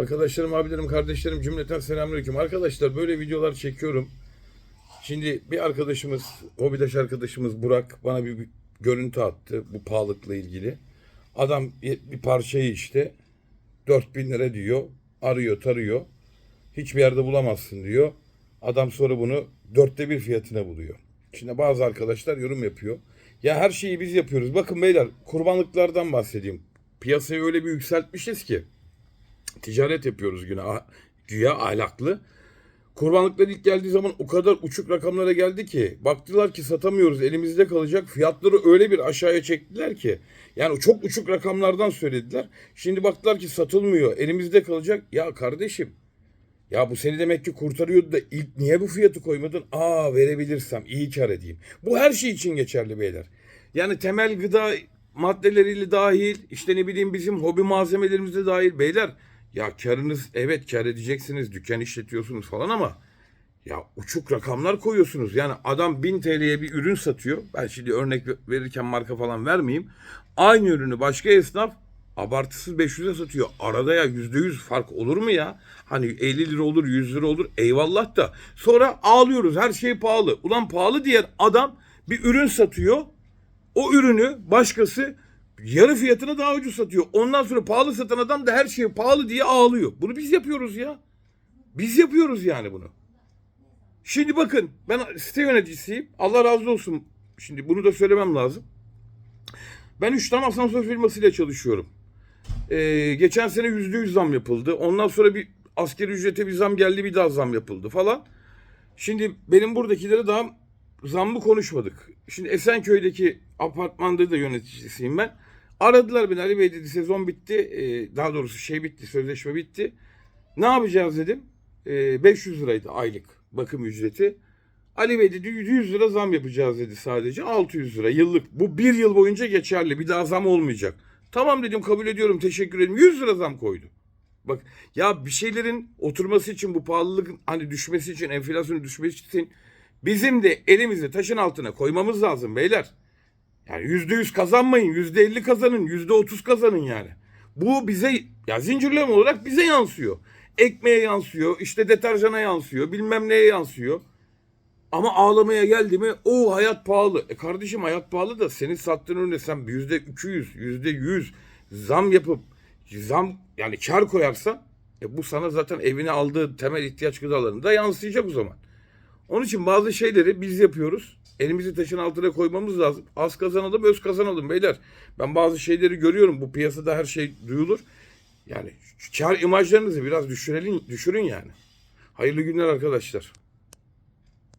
Arkadaşlarım, abilerim, kardeşlerim cümleten selamünaleyküm. Arkadaşlar böyle videolar çekiyorum. Şimdi bir arkadaşımız, hobidaş arkadaşımız Burak bana bir, bir görüntü attı bu pahalılıkla ilgili. Adam bir bir parçayı işte 4000 lira diyor. Arıyor, tarıyor. Hiçbir yerde bulamazsın diyor. Adam sonra bunu dörtte bir fiyatına buluyor. Şimdi bazı arkadaşlar yorum yapıyor. Ya her şeyi biz yapıyoruz. Bakın beyler kurbanlıklardan bahsedeyim. Piyasayı öyle bir yükseltmişiz ki ticaret yapıyoruz güne güya ahlaklı. Kurbanlıklar ilk geldiği zaman o kadar uçuk rakamlara geldi ki baktılar ki satamıyoruz elimizde kalacak fiyatları öyle bir aşağıya çektiler ki yani çok uçuk rakamlardan söylediler. Şimdi baktılar ki satılmıyor elimizde kalacak ya kardeşim ya bu seni demek ki kurtarıyordu da ilk niye bu fiyatı koymadın? Aa verebilirsem iyi kar edeyim. Bu her şey için geçerli beyler. Yani temel gıda maddeleriyle dahil işte ne bileyim bizim hobi malzemelerimize dahil beyler. Ya karınız evet kar edeceksiniz dükkan işletiyorsunuz falan ama ya uçuk rakamlar koyuyorsunuz. Yani adam 1000 TL'ye bir ürün satıyor. Ben şimdi örnek verirken marka falan vermeyeyim. Aynı ürünü başka esnaf abartısız 500'e satıyor. Arada ya %100 fark olur mu ya? Hani 50 lira olur 100 lira olur eyvallah da. Sonra ağlıyoruz her şey pahalı. Ulan pahalı diyen adam bir ürün satıyor. O ürünü başkası yarı fiyatına daha ucuz satıyor. Ondan sonra pahalı satan adam da her şey pahalı diye ağlıyor. Bunu biz yapıyoruz ya. Biz yapıyoruz yani bunu. Şimdi bakın ben site yöneticisiyim. Allah razı olsun. Şimdi bunu da söylemem lazım. Ben 3 tane asansör firmasıyla çalışıyorum. Ee, geçen sene yüzde yüz zam yapıldı. Ondan sonra bir askeri ücrete bir zam geldi bir daha zam yapıldı falan. Şimdi benim buradakilere daha zammı konuşmadık. Şimdi Esenköy'deki apartmanda da yöneticisiyim ben. Aradılar beni Ali Bey dedi sezon bitti. Ee, daha doğrusu şey bitti sözleşme bitti. Ne yapacağız dedim. Ee, 500 liraydı aylık bakım ücreti. Ali Bey dedi 100 lira zam yapacağız dedi sadece. 600 lira yıllık. Bu bir yıl boyunca geçerli. Bir daha zam olmayacak. Tamam dedim kabul ediyorum teşekkür ederim. 100 lira zam koydu. Bak ya bir şeylerin oturması için bu pahalılığın hani düşmesi için enflasyonun düşmesi için bizim de elimizi taşın altına koymamız lazım beyler. Yani yüzde yüz kazanmayın, yüzde elli kazanın, yüzde otuz kazanın yani. Bu bize ya zincirleme olarak bize yansıyor. Ekmeğe yansıyor, işte deterjana yansıyor, bilmem neye yansıyor. Ama ağlamaya geldi mi o hayat pahalı. E kardeşim hayat pahalı da senin sattığın ürüne sen yüzde 200, yüzde 100 zam yapıp zam yani kar koyarsan e bu sana zaten evine aldığı temel ihtiyaç gıdalarında yansıyacak o zaman. Onun için bazı şeyleri biz yapıyoruz. Elimizi taşın altına koymamız lazım. Az kazanalım, öz kazanalım beyler. Ben bazı şeyleri görüyorum. Bu piyasada her şey duyulur. Yani kar imajlarınızı biraz düşürelim, düşürün yani. Hayırlı günler arkadaşlar.